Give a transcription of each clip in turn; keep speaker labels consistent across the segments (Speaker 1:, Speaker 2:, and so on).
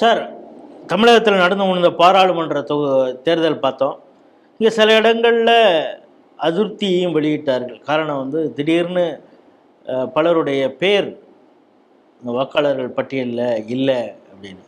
Speaker 1: Sir தமிழகத்தில் நடந்து முடிந்த பாராளுமன்ற தொகு தேர்தல் பார்த்தோம். இங்கே சில இடங்களில் அதிருப்தியையும் வெளியிட்டார்கள். காரணம் வந்து திடீர்னு பலருடைய பேர் வாக்காளர்கள் பட்டியலில் இல்லை அப்படின்னு.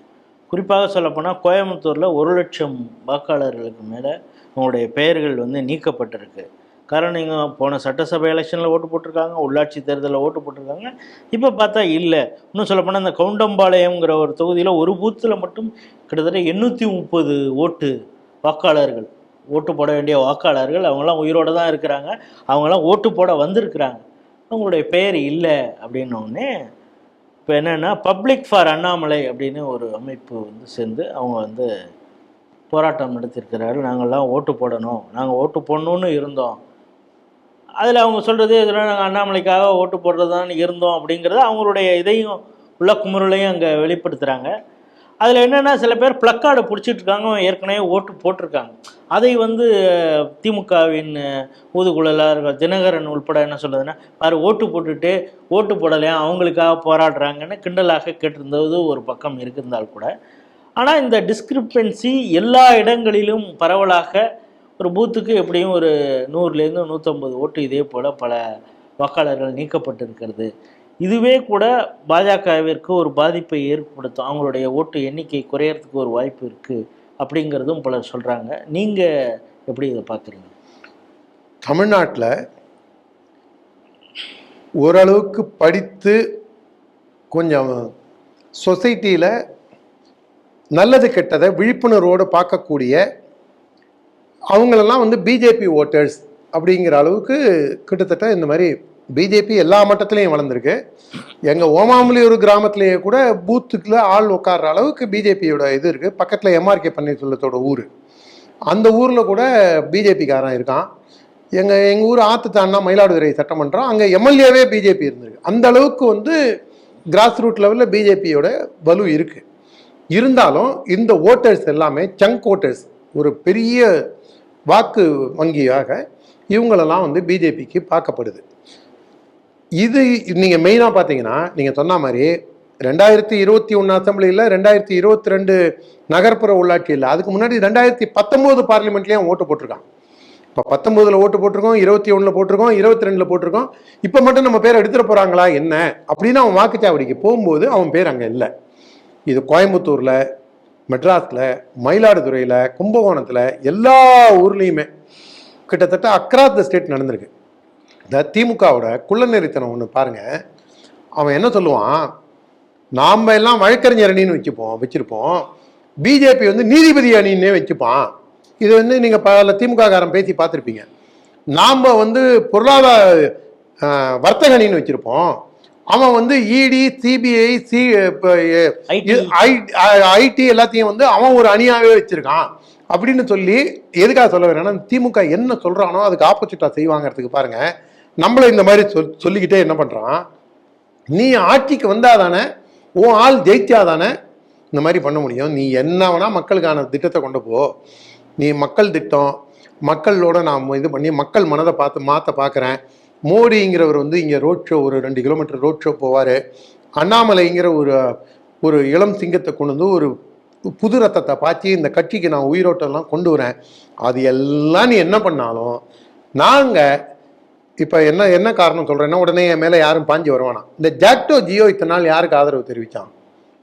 Speaker 1: குறிப்பாக சொல்லப்போனால் கோயம்புத்தூரில் ஒரு லட்சம் வாக்காளர்களுக்கு மேலே அவங்களுடைய பெயர்கள் வந்து நீக்கப்பட்டிருக்கு. காரணம் நீங்கள் போன சட்டசபை எலெக்ஷனில் ஓட்டு போட்டிருக்காங்க உள்ளாட்சி தேர்தலில் ஓட்டு போட்டிருக்காங்க. இப்போ பார்த்தா இல்லை. இன்னும் சொல்லப்போனால் இந்த கவுண்டம்பாளையம்ங்கிற ஒரு தொகுதியில் ஒரு பூத்தில் மட்டும் கிட்டத்தட்ட எண்ணூற்றி முப்பது ஓட்டு வாக்காளர்கள் ஓட்டு போட வேண்டிய வாக்காளர்கள் அவங்களாம் உயிரோடு தான் இருக்கிறாங்க. அவங்களாம் ஓட்டு போட வந்திருக்கிறாங்க. அவங்களுடைய பெயர் இல்லை அப்படின்னோடனே இப்போ என்னென்னா பப்ளிக் ஃபார் அண்ணாமலை அப்படின்னு ஒரு அமைப்பு வந்து சேர்ந்து அவங்க வந்து போராட்டம் நடத்தியிருக்கிறார்கள். நாங்கள்லாம் ஓட்டு போடணும். நாங்கள் ஓட்டு போடணும்னு இருந்தோம். அதில் அவங்க சொல்கிறது இதெல்லாம் நாங்கள் அண்ணாமலைக்காக ஓட்டு போடுறது தான் இருந்தோம் அப்படிங்கிறது அவங்களுடைய இதையும் உள்ள குமுறலையும் அங்கே வெளிப்படுத்துகிறாங்க அதில் என்னென்னா சில பேர் பிளக்கார்டு பிடிச்சிட்டு இருக்காங்க. ஏற்கனவே ஓட்டு போட்டிருக்காங்க. அதை வந்து திமுகவின் ஊதுகுழலார் தினகரன் உள்பட என்ன சொல்லுதுன்னா பாரு ஓட்டு போட்டுட்டு ஓட்டு போடலையா அவங்களுக்காக போராடுறாங்கன்னு கிண்டலாக கேட்டிருந்தது ஒரு பக்கம் இருந்திருந்தால் கூட. ஆனால் இந்த டிஸ்கிரிப்பன்சி எல்லா இடங்களிலும் பரவலாக ஒரு பூத்துக்கு எப்படியும் ஒரு நூறுலேருந்து நூற்றம்பது ஓட்டு இதே போல் பல வாக்காளர்கள் நீக்கப்பட்டிருக்கிறது. இதுவே கூட பாஜகவிற்கு ஒரு பாதிப்பை ஏற்படுத்தும். அவங்களுடைய ஓட்டு எண்ணிக்கை குறையறதுக்கு ஒரு வாய்ப்பு இருக்குது அப்படிங்கிறதும் பலர் சொல்கிறாங்க நீங்கள் எப்படி இதை பார்க்குறீங்க
Speaker 2: தமிழ்நாட்டில் ஓரளவுக்கு படித்து கொஞ்சம் சொசைட்டியில் நல்லது கெட்டதை விழிப்புணர்வோடு பார்க்கக்கூடிய அவங்களெல்லாம் வந்து பிஜேபி ஓட்டர்ஸ் அப்படிங்கிற அளவுக்கு கிட்டத்தட்ட இந்த மாதிரி பிஜேபி எல்லா மட்டத்திலையும் வளர்ந்துருக்கு. எங்கள் ஓமாமலியூர் கிராமத்திலேயே கூட பூத்துக்கில் ஆள் உட்கார்ற அளவுக்கு பிஜேபியோட இது இருக்குது பக்கத்தில் எம்ஆர்கே பன்னீர்செல்வத்தோட ஊர். அந்த ஊரில் கூட பிஜேபிக்காரன் இருக்கான். எங்கள் எங்கள் ஊர் ஆத்து தாண்டா மயிலாடுதுறை சட்டமன்றம். அங்கே எம்எல்ஏவே பிஜேபி இருந்திருக்கு. அந்த அளவுக்கு வந்து கிராஸ் ரூட் லெவலில் பிஜேபியோட வலு இருக்குது இருந்தாலும் இந்த ஓட்டர்ஸ் எல்லாமே சங்க் ஓட்டர்ஸ் ஒரு பெரிய வாக்கு வங்கியாக இவங்களெல்லாம் வந்து பிஜேபிக்கு பார்க்கப்படுது. இது நீங்கள் மெயினாக பார்த்தீங்கன்னா நீங்கள் சொன்ன மாதிரி ரெண்டாயிரத்தி இருபத்தி ஒன்று அசம்பிளியில் ரெண்டாயிரத்தி இருபத்தி ரெண்டு நகர்ப்புற உள்ளாட்சியில் அதுக்கு முன்னாடி ரெண்டாயிரத்தி பத்தொம்போது பார்லிமெண்ட்லேயும் ஓட்டு போட்டிருக்கான் இப்போ பத்தொம்போதில் ஓட்டு போட்டிருக்கோம் இருபத்தி ஒன்றில் போட்டிருக்கோம் இருபத்தி ரெண்டில் போட்டிருக்கோம். இப்போ மட்டும் நம்ம பேர் எடுத்துகிட்டு போகிறாங்களா என்ன? அப்படின்னு அவன் வாக்குச்சாவடிக்கு போகும்போது அவன் பேர் அங்கே இல்லை. இது கோயம்புத்தூரில் மெட்ராஸில் மயிலாடுதுறையில் கும்பகோணத்தில் எல்லா ஊர்லேயுமே கிட்டத்தட்ட அக்ராஸ் த ஸ்டேட் நடந்திருக்கு. இந்த திமுகவோட குள்ளநெறித்தனம் ஒன்று பாருங்கள் அவன் என்ன சொல்லுவான்? நாம் எல்லாம் வழக்கறிஞர் அணின்னு வச்சுப்போம் வச்சுருப்போம். பிஜேபி வந்து நீதிபதி அணின்னே வச்சுப்பான். இது வந்து நீங்கள் பல திமுககாரன் பேசி பார்த்துருப்பீங்க. நாம் வந்து பொருளாதார வர்த்தக அணின்னு வச்சுருப்போம். அவன் வந்து இடி சிபிஐ சி. ஐடி எல்லாத்தையும் வந்து அவன் ஒரு அணியாகவே வச்சிருக்கான் அப்படின்னு சொல்லி எதுக்காக சொல்ல வரேன்னா திமுக என்ன சொல்றானோ அதுக்கு ஆப்போசிட்டா செய்வாங்கிறதுக்கு பாருங்க. நம்மள இந்த மாதிரி சொல் சொல்லிக்கிட்டே என்ன பண்றான்? நீ ஆட்சிக்கு வந்தாதானே உன் ஆள் ஜெயிச்சாதானே இந்த மாதிரி பண்ண முடியும். நீ என்ன வேணா மக்களுக்கான திட்டத்தை கொண்டு போ. நீ மக்கள் திட்டம் மக்களோட நான் இது பண்ணி மக்கள் மனதை பார்த்து மாற்ற பார்க்குறேன் மோடிங்கிறவர் வந்து இங்கே ரோட் ஷோ ஒரு ரெண்டு கிலோமீட்டர் ரோட் ஷோ போவார். அண்ணாமலைங்கிற ஒரு ஒரு இளம் சிங்கத்தை கொண்டு வந்து ஒரு புது ரத்தத்தை பாய்ச்சி இந்த கட்சிக்கு நான் உயிரோட்டம்லாம் கொண்டு வரேன். அது எல்லாம் நீ என்ன பண்ணாலும் நாங்கள் இப்போ என்ன என்ன காரணம் சொல்கிறேன்னா உடனே என் மேலே யாரும் பாஞ்சு வருவானா இந்த ஜாக்டோ ஜியோ இத்தனை நாள் யாருக்கு ஆதரவு தெரிவித்தான்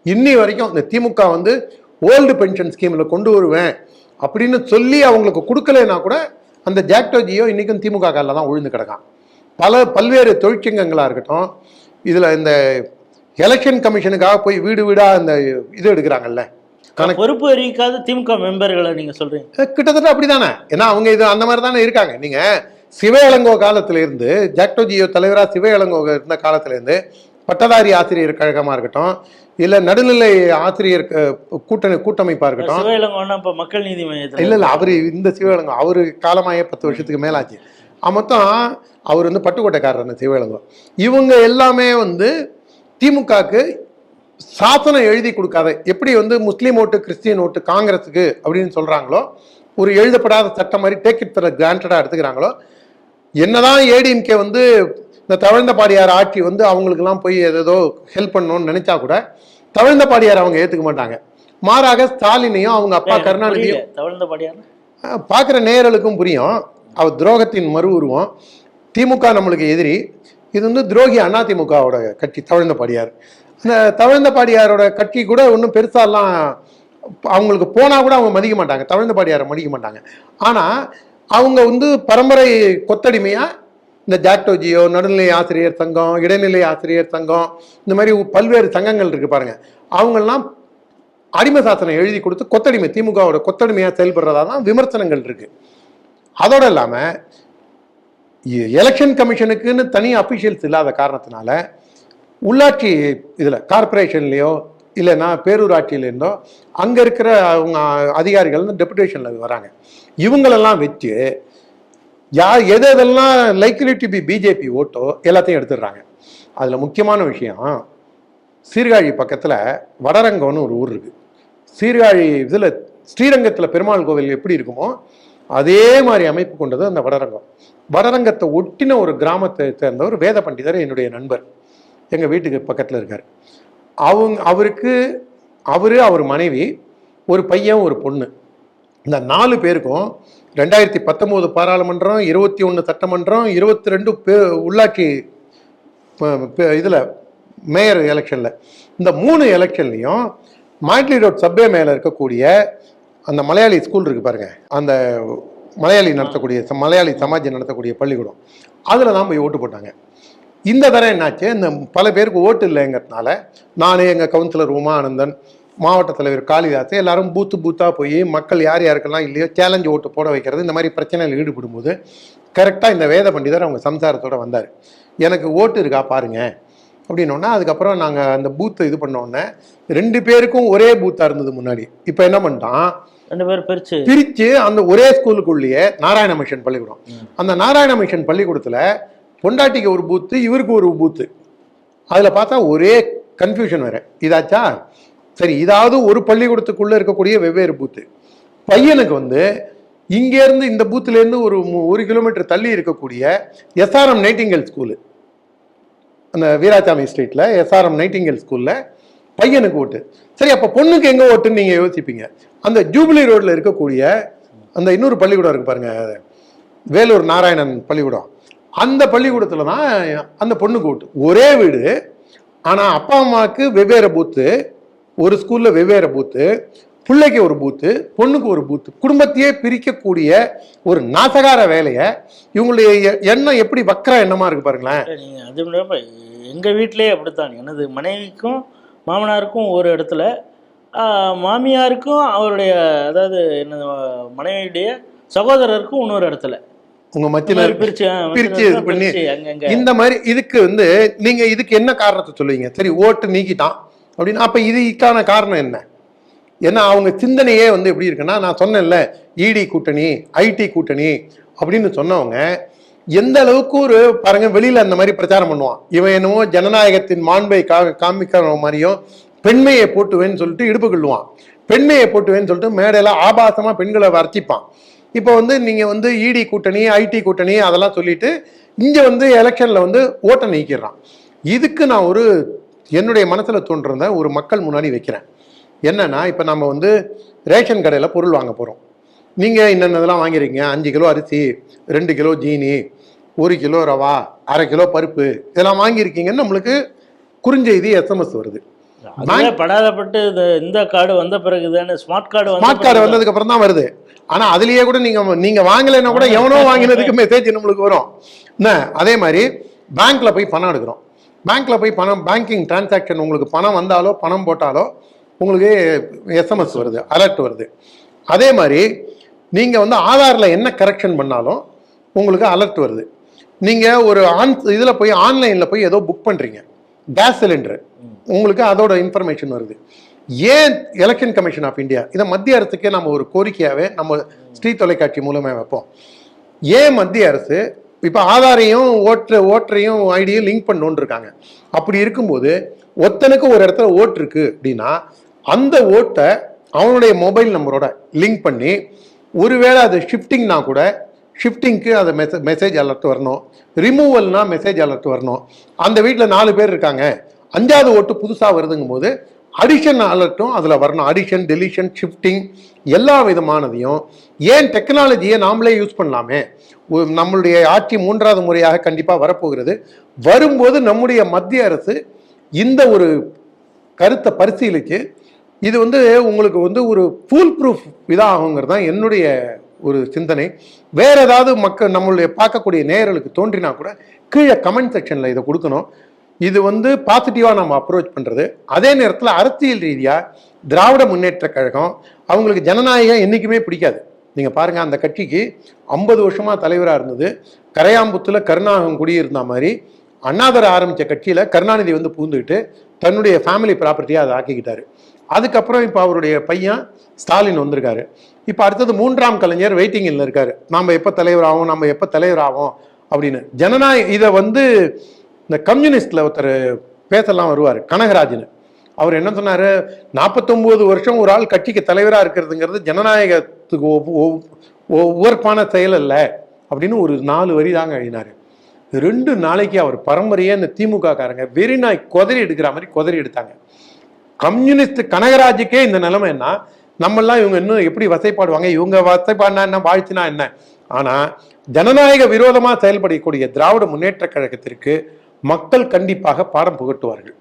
Speaker 2: இன்னி வரைக்கும் இந்த திமுக வந்து ஓல்டு பென்ஷன் ஸ்கீமில் கொண்டு வருவேன் அப்படின்னு சொல்லி அவங்களுக்கு கொடுக்கலைன்னா கூட அந்த ஜாக்டோ ஜியோ இன்றைக்கும் திமுக காலில் தான் உழுந்து கிடக்கான். பல பல்வேறு தொழிற்சங்கங்களாக இருக்கட்டும் இதில் இந்த எலெக்ஷன் கமிஷனுக்காக போய் வீடு வீடாக இந்த இது எடுக்கிறாங்கல்ல. கணக்கு.
Speaker 1: பொறுப்பு அறிவிக்காத திமுக மெம்பர்களை நீங்கள் சொல்கிறீங்க
Speaker 2: கிட்டத்தட்ட அப்படிதானே. ஏன்னா அவங்க இது அந்த மாதிரி தானே இருக்காங்க. நீங்க சிவ இளங்கோ காலத்துல இருந்து ஜாக்டோ ஜியோ தலைவரா சிவ இளங்கோ இருந்த காலத்துல இருந்து பட்டதாரி ஆசிரியர் கழகமா இருக்கட்டும் இல்ல நடுநிலை ஆசிரியர் கூட்டணி கூட்டமைப்பா இருக்கட்டும்.
Speaker 1: மக்கள் நீதி மையத்தில்.
Speaker 2: இல்ல இல்ல அவரு இந்த சிவ இளங்கோ அவரு காலமாயே பத்து வருஷத்துக்கு மேலாச்சு. மொத்தம் அவர் வந்து பட்டுக்கோட்டைக்காரர் அந்த சிவ இளங்கோ இவங்க எல்லாமே வந்து திமுகக்கு சாசனம் எழுதி கொடுக்காத எப்படி வந்து முஸ்லீம் ஓட்டு கிறிஸ்டியன் ஓட்டு காங்கிரஸுக்கு அப்படின்னு சொல்றாங்களோ ஒரு எழுதப்படாத சட்டம் மாதிரி டேக் இட் ஃபார் கிராண்டடா எடுத்துக்கிறாங்களோ என்னதான் ஏடிஎம்கே வந்து இந்த தவழ்ந்த பாடியார் ஆட்சி வந்து அவங்களுக்கெல்லாம் போய் ஏதோ ஹெல்ப் பண்ணணும்னு நினைச்சா கூட தவழ்ந்த பாடியார் அவங்க ஏத்துக்க மாட்டாங்க. மாறாக ஸ்டாலினையும் அவங்க அப்பா கருணாநிதியும்.
Speaker 1: தவழ்ந்த படியார்
Speaker 2: பார்க்குற நேயர்களுக்கும் புரியும். அவர் துரோகத்தின் மறு உருவம். திமுக நம்மளுக்கு எதிரி. இது வந்து துரோகி அண்ணா திமுகவோட கட்சி தவழ்ந்த பாடியார். அந்த தவழ்ந்த பாடியாரோட கட்சி கூட ஒன்றும் பெருசாலாம் அவங்களுக்கு போனால் கூட அவங்க மதிக்க மாட்டாங்க. தவழ்ந்த பாடியாரை மதிக்க மாட்டாங்க. ஆனால் அவங்க வந்து பரம்பரை கொத்தடிமையாக இந்த ஜாக்டோஜியோ நடுநிலை ஆசிரியர் சங்கம் இடைநிலை ஆசிரியர் சங்கம் இந்த மாதிரி பல்வேறு சங்கங்கள் இருக்கு பாருங்க. அவங்கெல்லாம் அடிமை சாசனம் எழுதி கொடுத்து கொத்தடிமை திமுகவோட கொத்தடிமையாக செயல்படுறதா தான் விமர்சனங்கள் இருக்கு. அதோடு இல்லாமல் எலெக்ஷன் கமிஷனுக்குன்னு தனி அஃபிஷியல்ஸ் இல்லாத காரணத்தினால உள்ளாட்சி இதில் கார்ப்பரேஷன்லேயோ இல்லைன்னா பேரூராட்சியிலேருந்தோ அங்கே இருக்கிற அவங்க அதிகாரிகள் வந்து டெபுடேஷனில் வராங்க. இவங்களெல்லாம் வச்சு யார் எது எதெல்லாம் லைக்லி டு பி பிஜேபி ஓட்டோ எல்லாத்தையும் எடுத்துடுறாங்க. அதில் முக்கியமான விஷயம் சீர்காழி பக்கத்தில் வடரங்கம்னு ஒரு ஊர் இருக்குது சீர்காழி இதில் ஸ்ரீரங்கத்தில் பெருமாள் கோவில் எப்படி இருக்குமோ அதே மாதிரி அமைப்பு கொண்டது அந்த வடரங்கம். வடரங்கத்தை ஒட்டின ஒரு கிராமத்தை சேர்ந்தவர் வேத பண்டிதர் என்னுடைய நண்பர். எங்கள் வீட்டுக்கு பக்கத்தில் இருக்கார். அவங்க அவருக்கு அவர் அவர் மனைவி ஒரு பையன் ஒரு பொண்ணு. இந்த நாலு பேருக்கும் ரெண்டாயிரத்தி பத்தொம்போது பாராளுமன்றம் இருபத்தி ஒன்று சட்டமன்றம் இருபத்தி ரெண்டு பே உள்ளாட்சி இதில் மேயர் எலெக்ஷனில். இந்த மூணு எலெக்ஷன்லையும் மாட்லி ரோட் சப்வே மேலே இருக்கக்கூடிய அந்த மலையாளி ஸ்கூல் இருக்கு பாருங்க. அந்த மலையாளி நடத்தக்கூடிய ச- மலையாளி சமாஜ் நடத்தக்கூடிய பள்ளிக்கூடம். அதில் தான் போய் ஓட்டு போட்டாங்க. இந்த தடவை என்னாச்சு? இந்த பல பேருக்கு ஓட்டு இல்லைங்கிறதுனால நான் எங்கள் கவுன்சிலர் உமானந்தன் மாவட்ட தலைவர் காளிதாஸ் எல்லாரும் பூத்து பூத்தாக போய் மக்கள் யார் யாருக்கெல்லாம் இல்லையோ சேலஞ்சு ஓட்டு போட வைக்கிறது இந்த மாதிரி பிரச்சனையில் ஈடுபடும்போது கரெக்டாக இந்த வேத பண்டிதர் அவங்க சம்சாரத்தோட வந்தார். எனக்கு ஓட்டு இருக்கா பாருங்க. அப்படின்னோடனே அதுக்கப்புறம் நாங்கள் அந்த பூத்தை இது பண்ணோடனே ரெண்டு பேருக்கும் ஒரே பூத்தாக இருந்தது முன்னாடி. இப்போ என்ன பண்ணிட்டான்
Speaker 1: ரெண்டு பேரும் பிரிச்சு
Speaker 2: பிரித்து அந்த ஒரே ஸ்கூலுக்குள்ளேயே நாராயண மிஷன் பள்ளிக்கூடம். அந்த நாராயண மிஷன் பள்ளிக்கூடத்தில் பொண்டாட்டிக்கு ஒரு பூத்து இவருக்கு ஒரு பூத்து. அதில் பார்த்தா ஒரே கன்ஃபியூஷன் வேற. இதாச்சா? சரி இதாவது ஒரு பள்ளிக்கூடத்துக்குள்ளே இருக்கக்கூடிய வெவ்வேறு பூத்து. பையனுக்கு வந்து இங்கேருந்து இந்த பூத்துலேருந்து ஒரு ஒரு கிலோமீட்டர் தள்ளி இருக்கக்கூடிய எஸ்ஆர்எம் நைட்டிங்கல் ஸ்கூலு அந்த வீராசாமி ஸ்ட்ரீட்டில் எஸ்ஆர்எம் நைட்டிங்கல் ஸ்கூலில் பையனுக்கு ஓட்டு. சரி அப்போ பொண்ணுக்கு எங்கே ஓட்டுன்னு நீங்கள் யோசிப்பீங்க. அந்த ஜூபிலி ரோட்டில் இருக்கக்கூடிய அந்த இன்னொரு பள்ளிக்கூடம் இருக்கு பாருங்க வேலூர் நாராயணன் பள்ளிக்கூடம். அந்த பள்ளிக்கூடத்தில் தான் அந்த பொண்ணுக்கு ஓட்டு. ஒரே வீடு ஆனால் அப்பா அம்மாவுக்கு வெவ்வேறு பூத்து ஒரு ஸ்கூலில் வெவ்வேறு பூத்து பிள்ளைக்கு ஒரு பூத்து பொண்ணுக்கு ஒரு பூத்து குடும்பத்தையே பிரிக்கக்கூடிய ஒரு நாசகார வேலையை இவங்களுடைய எ- எண்ணம் எப்படி வக்கர எண்ணமாக இருக்கு பாருங்களேன்.
Speaker 1: நீங்க அது எங்கள் வீட்டிலே அப்படித்தான். எனது மனைவிக்கும் மாமனாருக்கும் ஒரு இடத்துல மாமியாருக்கும் அவருடைய அதாவது என்னது மனைவியுடைய சகோதரருக்கும் இன்னொரு இடத்துல.
Speaker 2: உங்க மத்தியில
Speaker 1: பிரிச்சு
Speaker 2: பிரிச்சு இது பண்ணி இந்த மாதிரி இதுக்கு வந்து நீங்க இதுக்கு என்ன காரணத்தை சொல்லுவீங்க? சரி ஓட்டு நீக்கிட்டான் அப்படின்னு அப்ப இதுக்கான காரணம் என்ன? ஏன்னா அவங்க சிந்தனையே வந்து எப்படி இருக்குன்னா நான் சொன்னேன்ல இடி கூட்டணி ஐடி கூட்டணி அப்படின்னு சொன்னவங்க எந்த அளவுக்கு ஒரு பாருங்க வெளியில அந்த மாதிரி பிரச்சாரம் பண்ணுவான். இவன் என்னவோ ஜனநாயகத்தின் மாண்பை கா காமிக்கிற மாதிரியும் பெண்மையை போட்டுவேன்னு சொல்லிட்டு இடுப்பு கொள்ளுவான். பெண்மையை போட்டுவேன்னு சொல்லிட்டு மேடையில ஆபாசமா பெண்களை வர்த்திப்பான். இப்போ வந்து நீங்க வந்து இடி கூட்டணி ஐடி கூட்டணி அதெல்லாம் சொல்லிட்டு இங்க வந்து எலெக்ஷன்ல வந்து ஓட்டை நீக்கிடுறான். இதுக்கு நான் ஒரு என்னுடைய மனசுல தோன்றிருந்த ஒரு மக்கள் முன்னாடி வைக்கிறேன். என்னன்னா இப்போ நம்ம வந்து ரேஷன் கடையில் பொருள் வாங்க போகிறோம் நீங்கள் என்னென்னதெல்லாம் வாங்கிறீங்க அஞ்சு கிலோ அரிசி ரெண்டு கிலோ ஜீனி ஒரு கிலோ ரவா அரை கிலோ பருப்பு இதெல்லாம் வாங்கியிருக்கீங்கன்னு நம்மளுக்கு குறுஞ்செய்தி எஸ்எம்எஸ் வருது.
Speaker 1: படாதப்பட்டு இந்த இந்த கார்டு வந்த பிறகு தானே ஸ்மார்ட் கார்டு
Speaker 2: ஸ்மார்ட் கார்டு வந்ததுக்கு அப்புறம் தான் வருது. ஆனா அதுலயே கூட நீங்க நீங்க வாங்கலைன்னா கூட எவனோ வாங்கினதுக்கு மெசேஜ் நம்மளுக்கு வரும். என்ன? அதே மாதிரி பேங்க்ல போய் பணம் எடுக்கிறோம். பேங்க்ல போய் பணம் பேங்கிங் டிரான்சாக்ஷன் உங்களுக்கு பணம் வந்தாலோ பணம் போட்டாலோ உங்களுக்கு எஸ்எம்எஸ் வருது அலர்ட் வருது. அதே மாதிரி நீங்க வந்து ஆதார்ல என்ன கரெக்ஷன் பண்ணாலும் உங்களுக்கு அலர்ட் வருது. நீங்கள் ஒரு ஆன் இதில் போய் ஆன்லைனில் போய் ஏதோ புக் பண்ணுறீங்க கேஸ் சிலிண்டர் உங்களுக்கு அதோட இன்ஃபர்மேஷன் வருது. ஏன் எலெக்ஷன் கமிஷன் ஆஃப் இந்தியா இதை மத்திய அரசுக்கே நம்ம ஒரு கோரிக்கையாகவே நம்ம ஸ்ரீ தொலைக்காட்சி மூலமாக வைப்போம். ஏன் மத்திய அரசு இப்போ ஆதாரையும் ஓட்டு ஓட்டரையும் ஐடியும் லிங்க் பண்ணணுன்னு இருக்காங்க. அப்படி இருக்கும்போது ஒத்தனுக்கு ஒரு இடத்துல ஓட்டு இருக்கு அப்படின்னா அந்த ஓட்டை அவனுடைய மொபைல் நம்பரோட லிங்க் பண்ணி ஒருவேளை அது ஷிஃப்டிங்னா கூட ஷிஃப்டிங்க்கு அது மெசேஜ் மெசேஜ் அலர்ட் வரணும். ரிமூவல்னா மெசேஜ் அலர்ட் வரணும். அந்த வீட்டில் நாலு பேர் இருக்காங்க. அஞ்சாவது ஓட்டு புதுசாக வருதுங்கும் போது அடிஷன் அலர்ட்டும் அதில் வரணும். அடிஷன் டெலிஷன் ஷிஃப்டிங் எல்லா விதமானதையும். ஏன் டெக்னாலஜியை நாமளே யூஸ் பண்ணலாமே? நம்மளுடைய ஆட்சி மூன்றாவது முறையாக கண்டிப்பாக வரப்போகிறது. வரும்போது நம்முடைய மத்திய அரசு இந்த ஒரு கருத்தை பரிசீலித்து இது வந்து உங்களுக்கு வந்து ஒரு ஃபூல் ப்ரூஃப் இதாகுங்கிறது தான் என்னுடைய ஒரு சிந்தனை. வேற ஏதாவது மக்கள் நம்மளுடைய பார்க்கக்கூடிய நேயர்களுக்கு தோன்றினா கூட கீழே கமெண்ட் செக்ஷனில் இதை கொடுக்கணும். இது வந்து பாசிட்டிவாக நம்ம அப்ரோச் பண்ணுறது அதே நேரத்தில் அரசியல் ரீதியாக திராவிட முன்னேற்ற கழகம் அவங்களுக்கு ஜனநாயகம் என்றைக்குமே பிடிக்காது. நீங்கள் பாருங்கள் அந்த கட்சிக்கு ஐம்பது வருஷமாக தலைவராக இருந்தது. கரையாம்புத்தில் கருணாகம் குடியிருந்த மாதிரி அண்ணாதர் ஆரம்பித்த கட்சியில் கருணாநிதி வந்து பூந்துக்கிட்டு தன்னுடைய ஃபேமிலி ப்ராப்பர்ட்டியாக அதை ஆக்கிக்கிட்டாரு. அதுக்கப்புறம் இப்போ அவருடைய பையன் ஸ்டாலின் வந்திருக்காரு. இப்போ அடுத்தது மூன்றாம் கலைஞர் வெயிட்டிங்கில் இருக்காரு. நாம் எப்போ தலைவர் ஆகும் நம்ம எப்போ தலைவர் ஆகும் அப்படின்னு. ஜனநாயக இதை வந்து இந்த கம்யூனிஸ்டில் ஒருத்தர் பேசலாம் வருவார் கனகராஜன். அவர் என்ன சொன்னார்? நாற்பத்தொம்போது வருஷம் ஒரு ஆள் கட்சிக்கு தலைவராக இருக்கிறதுங்கிறது ஜனநாயகத்துக்கு ஒவ்- ஒவ்வொருப்பான செயல் அல்ல அப்படின்னு ஒரு நாலு வரி தாங்க எழுதினார். ரெண்டு நாளைக்கு அவர் பரம்பரையே இந்த திமுக காரங்க வெறி நாய் குதறி எடுக்கிற மாதிரி குதறி எடுத்தாங்க. கம்யூனிஸ்ட் கனகராஜுக்கே இந்த நிலைமைன்னா நம்மெல்லாம் இவங்க இன்னும் எப்படி வசைப்பாடுவாங்க? இவங்க வசைப்பாடினா என்ன? வாழ்த்தினா என்ன? ஆனால் ஜனநாயக விரோதமாக செயல்படக்கூடிய திராவிட முன்னேற்ற கழகத்திற்கு மக்கள் கண்டிப்பாக பாடம் புகட்டுவார்கள்.